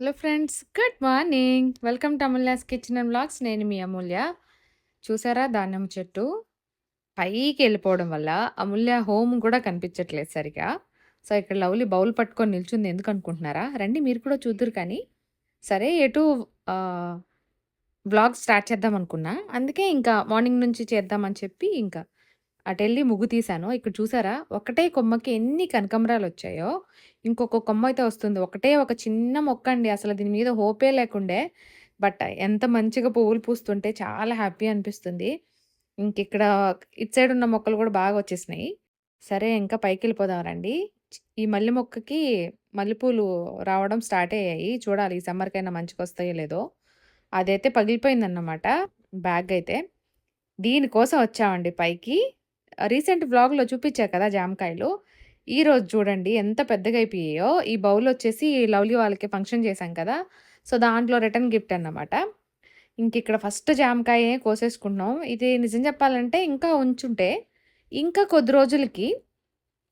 Hello friends good morning welcome to Amulya's kitchen and blogs నేను మీ అమూల్య. చూసారా దానిమ్మ చెట్టు? పైకి వెళ్ళిపోవడం వల్ల అమూల్య హోమ్ కూడా కనిపించట్లేదు సరిగా. సో ఇక్కడ లవ్లీ బౌల్ పట్టుకొని నిల్చుంది ఎందుకు అనుకుంటున్నారా? రండి మీరు కూడా చూద్దరు కానీ. సరే ఎటు బ్లాగ్ స్టార్ట్ చేద్దాం అనుకున్నా. అందుకే ఇంకా మార్నింగ్ నుంచి చేద్దామని చెప్పి ఇంకా అటెళ్ళి ముగ్గు తీశాను. ఇక్కడ చూసారా? ఒకటే కొమ్మకి ఎన్ని కనకమరాలు వచ్చాయో ఇంకొక కొమ్మ అయితే వస్తుంది. ఒకటే ఒక చిన్న మొక్క అండి అసలు దీని మీద హోపే లేకుండే. బట్ ఎంత మంచిగా పువ్వులు పూస్తుంటే చాలా హ్యాపీ అనిపిస్తుంది. ఇంక ఇక్కడ ఇటు సైడ్ ఉన్న మొక్కలు కూడా బాగా వచ్చేసినాయి. సరే ఇంకా పైకి వెళ్ళిపోదాం రండి. ఈ మల్లె మొక్కకి మల్లెపూలు రావడం స్టార్ట్ అయ్యాయి. చూడాలి ఈ సమ్మర్కైనా మంచిగా వస్తాయో లేదో. అదైతే పగిలిపోయిందన్నమాట బ్యాగ్ అయితే. దీనికోసం వచ్చామండి పైకి. రీసెంట్ వ్లాగ్‌లో చూపించా కదా జామకాయలు. ఈరోజు చూడండి ఎంత పెద్దగా అయిపోయాయో. ఈ బౌల్ వచ్చేసి లవ్లీ వాళ్ళకి ఫంక్షన్ చేశాం కదా! సో, దాంట్లో రిటర్న్ గిఫ్ట్ అన్నమాట. ఇంకిక్కడ ఫస్ట్ జామకాయే కోసేసుకుంటున్నాం. ఇది నిజం చెప్పాలంటే ఇంకా ఉంచుంటే, ఇంకా కొద్ది రోజులకి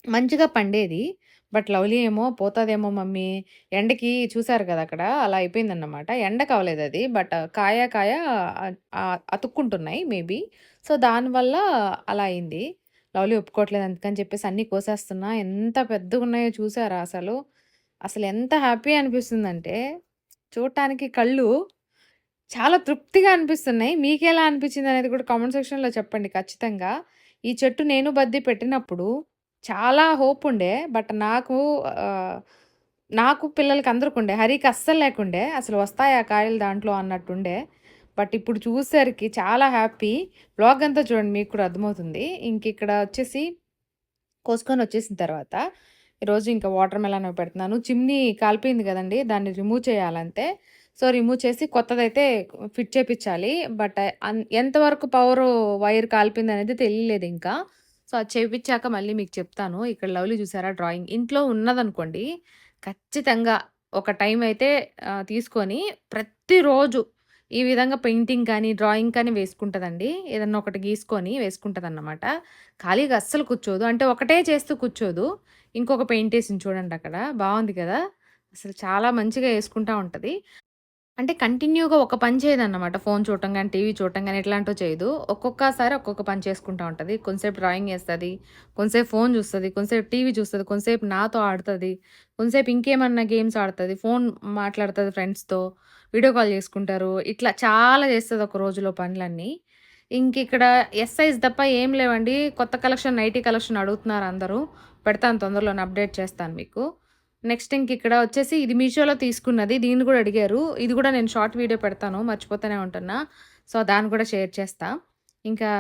మంచిగా పండేది. బట్ లవ్లీ ఏమో పోతుందేమో మమ్మీ ఎండకి చూసారు కదా అక్కడ అలా అయిపోయిందన్నమాట. ఎండ కావలేదు అది బట్ కాయ కాయ అతుక్కుంటున్నాయి మేబీ. సో, దానివల్ల అలా అయింది. లవ్లీ ఒప్పుకోవట్లేదు అందుకని చెప్పేసి అన్నీ కోసేస్తున్నా. ఎంత పెద్దగా ఉన్నాయో చూసారా అసలు? అసలు ఎంత హ్యాపీ అనిపిస్తుందంటే, చూడటానికి కళ్ళు చాలా తృప్తిగా అనిపిస్తున్నాయి. మీకు ఎలా అనిపించింది అనేది కూడా కామెంట్ సెక్షన్‌లో చెప్పండి ఖచ్చితంగా. ఈ చెట్టు నేను బద్దీ పెట్టినప్పుడు చాలా హోప్ ఉండే. బట్ నాకు నాకు పిల్లలకి అందరికుండే. హరికి అస్సలు లేకుండే. అసలు వస్తాయి ఆ కాయలు దాంట్లో అన్నట్టుండే. బట్ ఇప్పుడు చూసేసరికి చాలా హ్యాపీ. బ్లాగ్ అంతా చూడండి మీకు కూడా అర్థమవుతుంది. ఇంక ఇక్కడ వచ్చేసి కోసుకొని వచ్చేసిన తర్వాత ఈరోజు ఇంకా వాటర్ మెలాన్ పెడుతున్నాను. చిమ్నీ కాలిపోయింది కదండి దాన్ని రిమూవ్ చేయాలంటే సో, రిమూవ్ చేసి కొత్తదైతే ఫిట్ చేపించాలి బట్ అన్ ఎంతవరకు పవర్ వైర్ కాలిపోయిందనేది తెలియలేదు ఇంకా. సో, అది చేయించాక మళ్ళీ మీకు చెప్తాను. ఇక్కడ లవ్లీ చూసారా డ్రాయింగ్. ఇంట్లో ఉన్నదనుకోండి ఖచ్చితంగా ఒక టైం అయితే తీసుకొని ప్రతిరోజు ఈ విధంగా పెయింటింగ్ కానీ, డ్రాయింగ్ కానీ వేసుకుంటుందండి ఏదన్నా ఒకటి గీసుకొని వేసుకుంటదన్నమాట. ఖాళీగా అస్సలు కూర్చోదు. అంటే ఒకటే చేస్తూ కూర్చోదు. ఇంకొక పెయింట్ వేసింది చూడండి అక్కడ. బాగుంది కదా! అసలు చాలా మంచిగా వేసుకుంటూ ఉంటుంది అంటే కంటిన్యూగా ఒక పని చేయదన్నమాట. ఫోన్ చూడటం కానీ టీవీ చూడటం కానీ ఎట్లాంటో చేయదు. ఒక్కొక్కసారి ఒక్కొక్క పని చేసుకుంటా ఉంటుంది కొంతసేపు డ్రాయింగ్ వేస్తుంది కొంతసేపు ఫోన్ చూస్తుంది కొంతసేపు టీవీ చూస్తుంది కొంతసేపు నాతో ఆడుతుంది కొంతసేపు ఇంకేమన్నా గేమ్స్ ఆడుతుంది ఫోన్ మాట్లాడుతుంది ఫ్రెండ్స్‌తో. వీడియో కాల్ చేసుకుంటారు. ఇట్లా చాలా చేస్తుంది ఒక రోజులో పనులన్నీ. ఇంకిక్కడ ఎస్ సైజ్ తప్ప ఏం లేవండి. కొత్త కలెక్షన్ నైటీ కలెక్షన్ అడుగుతున్నారు అందరూ. పెడతాను తొందరలోనే అప్డేట్ చేస్తాను మీకు. నెక్స్ట్ ఇంకిక్కడ వచ్చేసి ఇది మీషోలో తీసుకున్నది. దీన్ని కూడా అడిగారు. ఇది కూడా నేను షార్ట్ వీడియో పెడతాను. మర్చిపోతూనే ఉంటున్నా. సో, దాన్ని కూడా షేర్ చేస్తా. ఇంకా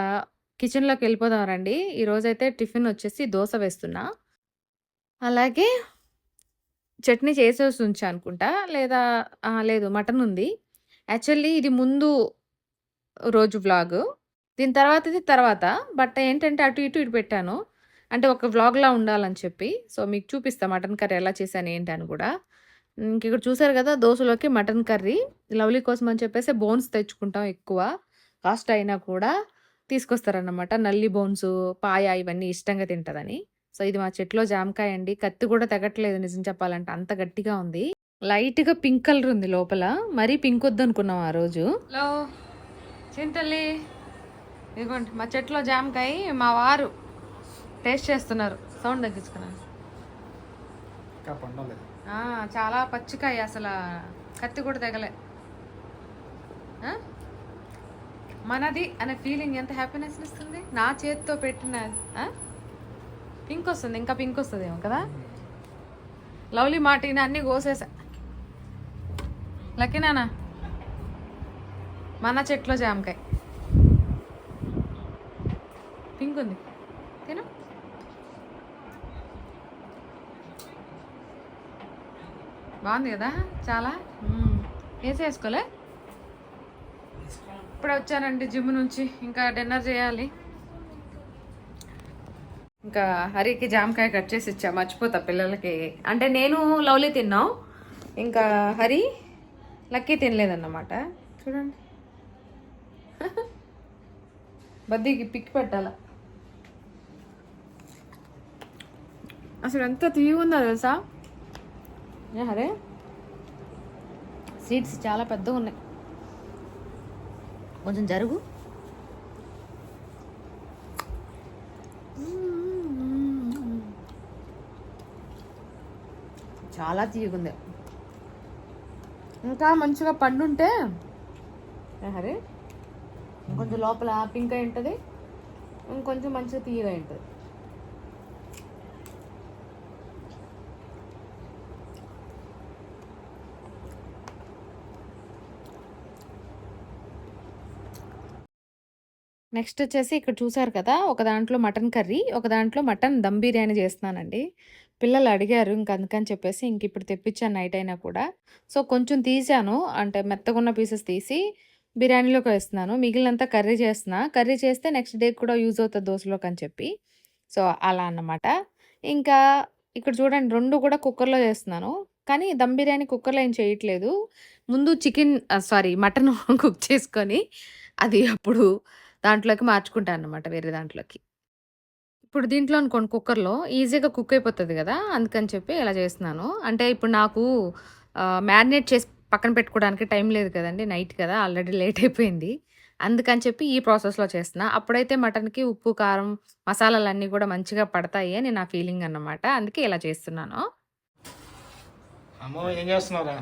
కిచెన్‌లోకి వెళ్ళిపోదాం రండి. ఈరోజైతే టిఫిన్ వచ్చేసి దోశ వేస్తున్నా. అలాగే చట్నీ చేసేసి ఉంచా అనుకుంటా. లేదా లేదు మటన్ ఉంది. యాక్చువల్లీ ఇది ముందు రోజు వ్లాగు. దీని తర్వాత ఇది తర్వాత. బట్ ఏంటంటే అటు ఇటు ఇటు పెట్టాను. అంటే ఒక వ్లాగ్‌లా ఉండాలని చెప్పి. సో, మీకు చూపిస్తా మటన్ కర్రీ ఎలా చేశాను ఏంటి అని కూడా. ఇంకిక్కడ చూసారు కదా! దోశలోకి మటన్ కర్రీ. లవ్లీ కోసం అని చెప్పేసి బోన్స్ తెచ్చుకుంటాం ఎక్కువ. కాస్ట్ అయినా కూడా తీసుకొస్తారన్నమాట. నల్లి బోన్స్, పాయ ఇవన్నీ ఇష్టంగా తింటదని. సో, ఇది మా చెట్లో జామకాయ అండి. కత్తి కూడా తెగట్లేదు నిజం చెప్పాలంటే అంత గట్టిగా ఉంది. లైట్‌గా పింక్ కలర్ ఉంది లోపల. మరీ పింక్ వద్దనుకున్నాం ఆ రోజు. హలో! చింతల్లి. ఇదిగోండి మా చెట్లో జామకాయ మా వారు టేస్ట్ చేస్తున్నారు. సౌండ్ తగ్గించుకున్నాను. చాలా పచ్చికాయ అసల కత్తి కూడా తెగలే. మనది అనే ఫీలింగ్ ఎంత హ్యాపీనెస్‌నిస్తుంది. నా చేత్తో పెట్టిన! పింక్ వస్తుంది. ఇంకా పింక్ వస్తదేమో కదా! లవ్లీ మాట ఈయన అన్నీ కోసేసా. లక్కీ నాన్న. మన చెట్లో జామకాయ. పింక్ ఉంది. తిను. బాగుంది కదా! చాలా. హ్మ్. ఏసేసుకోలే? ఇప్పుడే వచ్చానండి జిమ్ నుంచి. ఇంకా డిన్నర్ చేయాలి. ఇంకా హరికి జామకాయ కట్ చేసి ఇచ్చా మర్చిపోతా పిల్లలకి. అంటే నేను లవ్లీ తిన్నాం. ఇంకా హరి, లక్కీ తినలేదన్నమాట. చూడండి. బద్దీకి పిక్ పెట్టాల. అసలు ఎంత తీయగుందో తెలుసా? హరే? సీడ్స్ చాలా పెద్దగా ఉన్నాయి. కొంచెం జరుగు. చాలా తీయగుంది ఇంకా మంచిగా పండుంటే హరే కొంచెం లోపల పింక్ అయి ఉంటుంది. ఇంకొంచెం మంచిగా తీయగా ఉంటుంది. నెక్స్ట్ వచ్చేసి ఇక్కడ చూసారు కదా ఒక దాంట్లో మటన్ కర్రీ ఒక దాంట్లో మటన్ దమ్ బిర్యానీ చేస్తున్నానండి. పిల్లలు అడిగారు ఇంక అందుకని చెప్పేసి ఇంక ఇప్పుడు తెప్పించాను నైట్ అయినా కూడా. సో కొంచెం తీసాను అంటే మెత్తగున్న పీసెస్ తీసి బిర్యానీలోకి వేస్తున్నాను. మిగిలినంతా కర్రీ చేస్తున్నా కర్రీ చేస్తే నెక్స్ట్ డే కూడా యూజ్ అవుతుంది దోశలోకి అని చెప్పి. సో అలా అన్నమాట. ఇంకా ఇక్కడ చూడండి రెండు కూడా కుక్కర్లో చేస్తున్నాను. కానీ దమ్ బిర్యానీ కుక్కర్లో ఏం చేయట్లేదు. ముందు చికెన్ సారీ మటన్ కుక్ చేసుకొని అది అప్పుడు దాంట్లోకి మార్చుకుంటాను అనమాట వేరే దాంట్లోకి. ఇప్పుడు దీంట్లో అనుకోండి కుక్కర్లో ఈజీగా కుక్ అయిపోతుంది కదా అందుకని చెప్పి ఇలా చేస్తున్నాను. అంటే ఇప్పుడు నాకు మ్యారినేట్ చేసి పక్కన పెట్టుకోవడానికి టైం లేదు కదండి నైట్ కదా ఆల్రెడీ లేట్ అయిపోయింది. అందుకని చెప్పి ఈ ప్రాసెస్లో చేస్తున్నా. అప్పుడైతే మటన్కి ఉప్పు కారం మసాలాలు అన్నీ కూడా మంచిగా పడతాయి అని నా ఫీలింగ్ అన్నమాట. అందుకే ఇలా చేస్తున్నాను. అమ్మో ఏం చేస్తున్నారా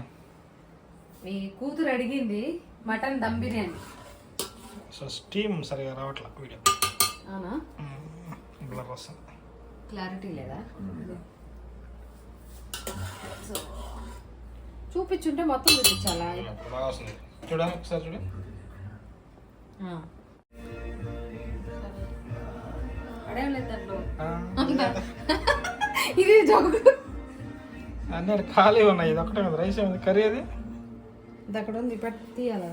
మీ కూతురు అడిగింది mutton dum biryani. So steam సరిగా రావట్లా వీడియో. అవునా? బ్లర్ వస్తుంది. క్లారిటీ లేదా? సో చూపించుంటే మొత్తం చూపించాలా? బాగా వస్తుంది. చూడండి ఒకసారి చూడు ఆ. అడేం లేదు దాంట్లో ఆ, ఇది జోకు. అన్నీ ఖాళీ ఉన్నాయి. ఇది ఒకటే ఉంది రైస్ కర్రీ అది? ఇది అక్కడ ఉంది పెట్టి తీయాలా?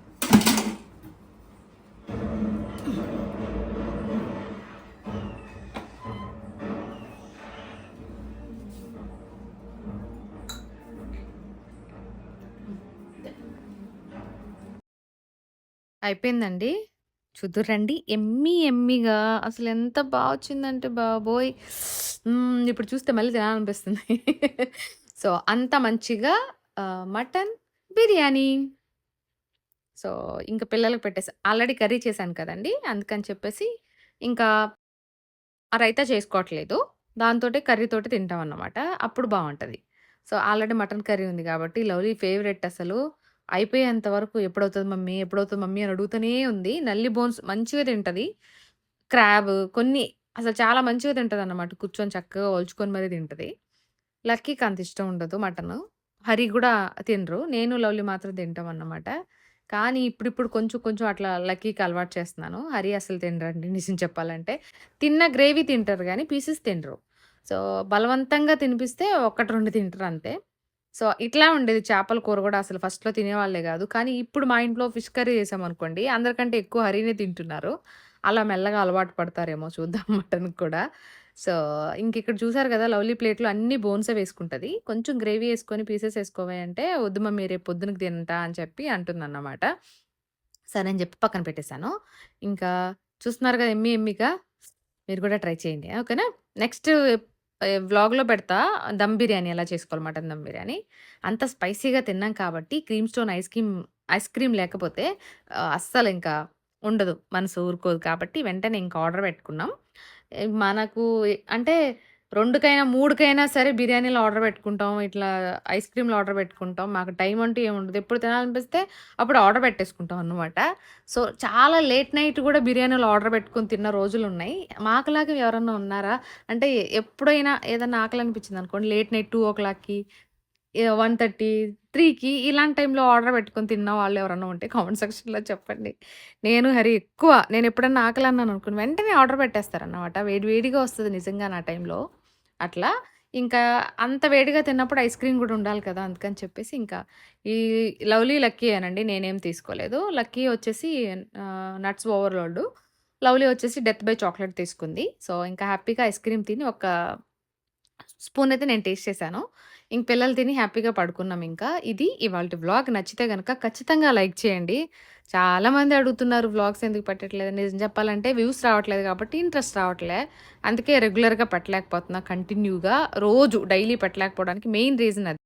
అయిపోయిందండి. చూదురండి. ఎమ్మి ఎమ్మిగా. అసలు ఎంత బాగా వచ్చిందంటే బాబోయ్. ఇప్పుడు చూస్తే మళ్ళీ తినాలనిపిస్తుంది. సో అంత మంచిగా మటన్ బిర్యానీ. సో ఇంకా పిల్లలకు పెట్టేసా. ఆల్రెడీ కర్రీ చేశాను కదండి. అందుకని చెప్పేసి ఇంకా ఆ రైతా చేసుకోవట్లేదు. దాంతో కర్రీతోటి తింటాం అన్నమాట అప్పుడు బాగుంటుంది సో ఆల్రెడీ మటన్ కర్రీ ఉంది కాబట్టి లవ్లీ ఫేవరెట్ అసలు. అయిపోయేంత వరకు ఎప్పుడవుతుంది మమ్మీ ఎప్పుడవుతుంది మమ్మీ అని అడుగుతూనే ఉంది. నల్లి బోన్స్ మంచిగా తింటది. క్రాబ్ కొన్ని అసలు చాలా మంచిగా తింటుంది అన్నమాట కూర్చొని చక్కగా ఒల్చుకొని మరీ తింటుంది. లక్కీకి అంత ఇష్టం ఉండదు మటన్. హరి కూడా తినరు. నేను లవ్లీ మాత్రం తింటాం అన్నమాట. కానీ ఇప్పుడిప్పుడు కొంచెం కొంచెం అట్లా లక్కీకి అలవాటు చేస్తున్నాను. హరి అసలు తినరండి నిజం చెప్పాలంటే. తిన్న గ్రేవీ తింటారు కానీ పీసెస్ తినరు. సో బలవంతంగా తినిపిస్తే ఒకటి రెండు తింటారు అంతే. సో ఇట్లా ఉండేది. చేపల కూర కూడా అసలు ఫస్ట్లో తినేవాళ్ళే కాదు. కానీ ఇప్పుడు మా ఇంట్లో ఫిష్ కర్రీ చేసామనుకోండి అందరికంటే ఎక్కువ హరీనే తింటున్నారు. అలా మెల్లగా అలవాటు పడతారేమో చూద్దాం మటన్ కూడా. సో ఇంక ఇక్కడ చూసారు కదా లవ్లీ ప్లేట్లో అన్ని బోన్సే వేసుకుంటుంది. కొంచెం గ్రేవీ వేసుకొని పీసెస్ వేసుకోవే అంటే వద్దు మమ్మీ రేపు పొద్దునకి తింటా అని చెప్పి అంటుందన్నమాట. సరే అని చెప్పి పక్కన పెట్టేశాను. ఇంకా చూస్తున్నారు కదా ఎమ్మి ఎమ్మిగా. మీరు కూడా ట్రై చేయండి. ఓకేనా? నెక్స్ట్ వ్లాగ్లో పెడతా. దమ్ బిర్యానీ ఎలా చేసుకోవాలి మటన్ దమ్ బిర్యానీ. అంత స్పైసీగా తిన్నాం కాబట్టి Cream Stone ice cream ice cream లేకపోతే అస్సలు ఇంకా ఉండదు. మనసు ఊరుకోదు కాబట్టి వెంటనే ఇంకా ఆర్డర్ పెట్టుకున్నాం. మనకు అంటే రెండుకైనా మూడుకైనా సరే బిర్యానీలు ఆర్డర్ పెట్టుకుంటాం ఇట్లా ఐస్ క్రీమ్లు ఆర్డర్ పెట్టుకుంటాం. మాకు టైం అంటూ ఏముండదు ఎప్పుడు తినాలనిపిస్తే అప్పుడు ఆర్డర్ పెట్టేసుకుంటాం అన్నమాట. సో చాలా లేట్ నైట్ కూడా బిర్యానీలో ఆర్డర్ పెట్టుకొని తిన్న రోజులు ఉన్నాయి. మాకులాగా ఎవరన్నా ఉన్నారా? అంటే ఎప్పుడైనా ఏదైనా ఆకలి అనిపించింది అనుకోండి లేట్ నైట్ టూ ఓ క్లాక్కి వన్ థర్టీ త్రీకి ఇలాంటి టైంలో ఆర్డర్ పెట్టుకొని తిన్న వాళ్ళు ఎవరైనా ఉంటే కామెంట్ సెక్షన్లో చెప్పండి. నేను హరి ఎక్కువ నేను ఎప్పుడన్నా ఆకలి అన్నాను అనుకుని వెంటనే ఆర్డర్ పెట్టేస్తారన్నమాట. వేడి వేడిగా వస్తుంది నిజంగా నా టైంలో. అట్లా. ఇంకా అంత వేడిగా తిన్నప్పుడు ఐస్ క్రీమ్ కూడా ఉండాలి కదా అందుకని చెప్పేసి ఇంకా ఈ లవ్లీ లక్కీ అనండి నేనేం తీసుకోలేదు. లక్కీ వచ్చేసి నట్స్ ఓవర్లోడ్ లవ్లీ వచ్చేసి డెత్ బై చాక్లెట్ తీసుకుంది. సో ఇంకా హ్యాపీగా ఐస్ క్రీమ్ తిని ఒక స్పూన్ అయితే నేను టేస్ట్ చేశాను. ఇంక పిల్లలు తిని హ్యాపీగా పడుకున్నాం ఇంకా. ఇది ఇవాళ వ్లాగ్ నచ్చితే కనుక ఖచ్చితంగా లైక్ చేయండి. చాలామంది అడుగుతున్నారు వ్లాగ్స్ ఎందుకు పెట్టట్లేదు? నిజం చెప్పాలంటే వ్యూస్ రావట్లేదు కాబట్టి ఇంట్రెస్ట్ రావట్లే. అందుకే రెగ్యులర్గా పెట్టలేకపోతున్నా కంటిన్యూగా. రోజు డైలీ పెట్టలేకపోవడానికి మెయిన్ రీజన్ అది.